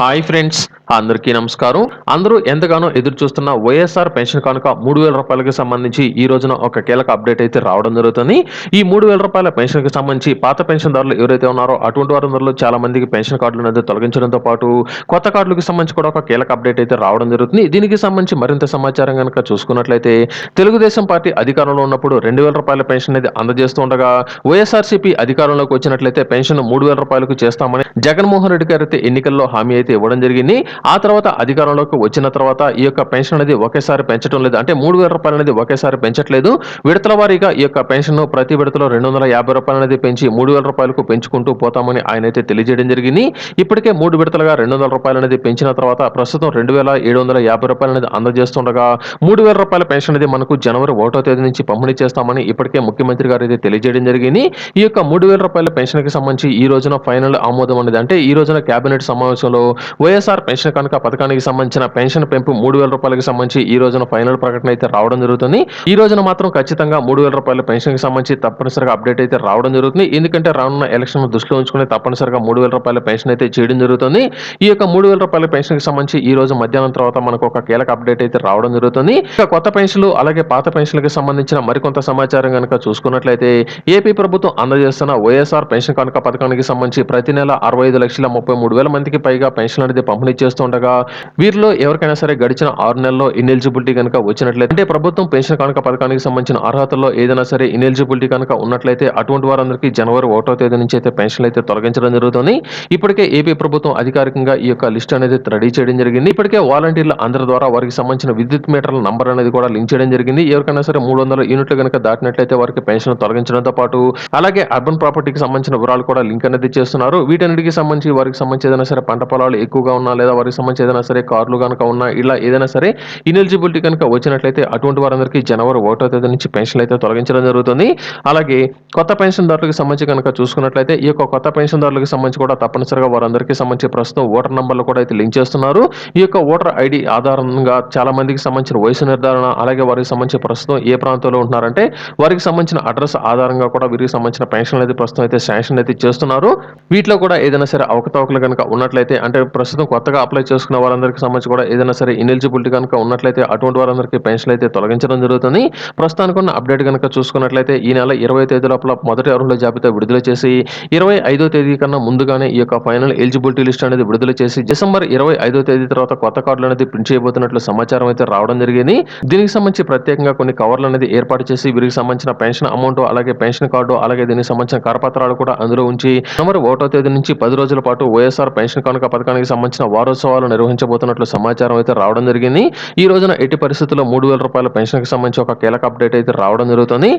Hi friends అందరికీ నమస్కారం. అందరూ ఎంతగానో ఎదురు చూస్తున్న వైఎస్ఆర్ పెన్షన్ కానుక మూడు వేల రూపాయలకి సంబంధించి ఈ రోజున ఒక కీలక అప్డేట్ అయితే రావడం జరుగుతుంది. ఈ మూడు వేల రూపాయల పెన్షన్కి సంబంధించి పాత పెన్షన్దారులు ఎవరైతే ఉన్నారో అటువంటి వారందరిలో చాలా మందికి పెన్షన్ కార్డులు అనేది తొలగించడంతో పాటు కొత్త కార్డులకు సంబంధించి కూడా ఒక కీలక అప్డేట్ అయితే రావడం జరుగుతుంది. దీనికి సంబంధించి మరింత సమాచారం కనుక చూసుకున్నట్లయితే తెలుగుదేశం పార్టీ అధికారంలో ఉన్నప్పుడు రెండు వేల రూపాయల పెన్షన్ అనేది అందజేస్తూ ఉండగా వైఎస్ఆర్సీపీ అధికారంలోకి వచ్చినట్లయితే పెన్షన్ మూడు వేల రూపాయలకు చేస్తామని జగన్మోహన్ రెడ్డి గారు అయితే ఎన్నికల్లో హామీ అయితే ఇవ్వడం జరిగింది. ఆ తర్వాత అధికారంలోకి వచ్చిన తర్వాత ఈ యొక్క పెన్షన్ అనేది ఒకేసారి పెంచడం లేదు. అంటే మూడు వేల రూపాయలు అనేది ఒకేసారి పెంచట్లేదు. విడతల వారీగా ఈ యొక్క పెన్షన్ ప్రతి విడతలో రెండు వందల యాభై రూపాయలు అనేది పెంచి మూడు వేల రూపాయలకు పెంచుకుంటూ పోతామని ఆయన అయితే తెలియజేయడం జరిగింది. ఇప్పటికే మూడు విడతలుగా రెండు వందల రూపాయలు అనేది పెంచిన తర్వాత ప్రస్తుతం రెండు వేల ఏడు వందల యాభై రూపాయలు అనేది అందజేస్తుండగా మూడు వేల రూపాయల పెన్షన్ అనేది మనకు జనవరి ఒకటో తేదీ నుంచి పంపిణీ చేస్తామని ఇప్పటికే ముఖ్యమంత్రి గారు అయితే తెలియజేయడం జరిగింది. ఈ యొక్క మూడు వేల రూపాయల పెన్షన్కి సంబంధించి ఈ రోజున ఫైనల్ ఆమోదం అనేది అంటే ఈ రోజున కేబినెట్ సమావేశంలో వైఎస్ఆర్ పెన్షన్ కనుక పథకానికి సంబంధించిన పెన్షన్ పెంపు మూడు వేల రూపాయలకు సంబంధించి ఈ రోజున ఫైనల్ ప్రకటన అయితే రావడం జరుగుతుంది. ఈ రోజున మాత్రం ఖచ్చితంగా మూడు వేల రూపాయల పెన్షన్కి సంబంధించి తప్పనిసరిగా అప్డేట్ అయితే రావడం జరుగుతుంది. ఎందుకంటే రానున్న ఎలక్షన్ దృష్టిలో ఉంచుకుని తప్పనిసరిగా మూడు వేల రూపాయల పెన్షన్ అయితే చేయడం జరుగుతుంది. ఈ యొక్క మూడు వేల రూపాయల పెన్షన్కి సంబంధించి ఈ రోజు మధ్యాహ్నం తర్వాత మనకు ఒక కీలక అప్డేట్ అయితే రావడం జరుగుతుంది. ఇక కొత్త పెన్షన్లు అలాగే పాత పెన్షన్లకు సంబంధించిన మరికొంత సమాచారం కనుక చూసుకున్నట్లయితే ఏపీ ప్రభుత్వం అందజేస్తున్న వైఎస్ఆర్ పెన్షన్ కనుక పథకానికి సంబంధించి ప్రతి నెల అరవై ఐదు లక్షల ముప్పై మూడు వేల మందికి పైగా పెన్షన్ అనేది పంపిణీ చేస్తుండగా వీరిలో ఎవరికైనా సరే గడిచిన ఆరు నెలల్లో ఇనెలిజిబిలిటీ కనుక వచ్చినట్లయితే అంటే ప్రభుత్వం పెన్షన్ కనుక పథకానికి సంబంధించిన అర్హతల్లో ఏదైనా సరే ఇనెలిజిబిలిటీ కనుక ఉన్నట్లయితే అటువంటి వారందరికీ జనవరి ఒకటో తేదీ నుంచి అయితే పెన్షన్లు అయితే తొలగించడం జరుగుతుంది. ఇప్పటికే ఏపీ ప్రభుత్వం అధికారికంగా ఈ యొక్క లిస్ట్ అనేది రెడీ చేయడం జరిగింది. ఇప్పటికే వాలంటీర్ల అందరి ద్వారా వారికి సంబంధించిన విద్యుత్ మీటర్ల నంబర్ అనేది కూడా లింక్ చేయడం జరిగింది. ఎవరికైనా సరే మూడు వందల యూనిట్లు కనుక దాటినట్లయితే వారికి పెన్షన్ తొలగించడంతో పాటు అలాగే అర్బన్ ప్రాపర్టీకి సంబంధించిన వివరాలు కూడా లింక్ అనేది చేస్తున్నారు. వీటన్నిటికీ సంబంధించి వారికి సంబంధించి ఏదైనా సరే పంట పొలాలు ఎక్కువగా ఉన్నా లేదా వారికి సంబంధించి ఏదైనా సరే కార్లు కనుక ఉన్నా ఇలా ఏదైనా సరే ఇనెలిజిబిలిటీ కనుక వచ్చినట్లయితే అటువంటి వారందరికీ జనవరి ఒకటో తేదీ నుంచి పెన్షన్లు అయితే తొలగించడం జరుగుతుంది. అలాగే కొత్త పెన్షన్దారులకు సంబంధించి కనుక చూసుకున్నట్లయితే ఈ యొక్క కొత్త పెన్షన్దారులకు సంబంధించి కూడా తప్పనిసరిగా వారందరికీ సంబంధించి ప్రస్తుతం ఓటర్ నంబర్లు కూడా అయితే లింక్ చేస్తున్నారు. ఈ యొక్క ఓటర్ ఐడి ఆధారంగా చాలా మందికి సంబంధించిన వయసు నిర్ధారణ అలాగే వారికి సంబంధించి ప్రస్తుతం ఏ ప్రాంతంలో ఉంటున్నారంటే వారికి సంబంధించిన అడ్రస్ ఆధారంగా కూడా వీరికి సంబంధించిన పెన్షన్లు అయితే ప్రస్తుతం అయితే శాంక్షన్ అయితే చేస్తున్నారు. వీటిలో కూడా ఏదైనా సరే అవకతవకలు కనుక ఉన్నట్లయితే అంటే ప్రస్తుతం కొత్తగా అప్లై చేసుకున్న వారందరికీ సంబంధించి కూడా ఏదైనా సరే ఇనెలిజిబిలిటీ కనుక ఉన్నట్లయితే అటువంటి వారందరికీ పెన్షన్ అయితే తొలగించడం జరుగుతుంది. ప్రస్తుతానికి ఉన్న అప్డేట్ కనుక చూసుకున్నట్లయితే ఈ నెల ఇరవై తేదీ లోపల మొదటి అర్హుల జాబితా విడుదల చేసి ఇరవై ఐదో తేదీ కన్నా ముందుగానే ఈ యొక్క ఫైనల్ ఎలిజిబిలిటీ లిస్ట్ అనేది విడుదల చేసి డిసెంబర్ ఇరవై ఐదో తేదీ తర్వాత కొత్త కార్డులు అనేది ప్రింట్ చేయబోతున్నట్లు సమాచారం అయితే రావడం జరిగింది. దీనికి సంబంధించి ప్రత్యేకంగా కొన్ని కవర్లు అనేది ఏర్పాటు చేసి వీరికి సంబంధించిన పెన్షన్ అమౌంట్ అలాగే పెన్షన్ కార్డు అలాగే దీనికి సంబంధించిన కరపత్రాలు కూడా అందులో ఉంచి నవంబర్ ఒకటో తేదీ నుంచి పది రోజుల పాటు వైఎస్ఆర్ పెన్షన్ కానుక పథకానికి సంబంధించిన వారోత్సవాలు నిర్వహించబోతున్నట్లు సమాచారం అయితే రావడం జరిగింది. ఈ రోజున ఎట్టి పరిస్థితుల్లో మూడు వేల రూపాయల పెన్షన్కి సంబంధించి ఒక కీలక అప్డేట్ అయితే రావడం జరుగుతుంది.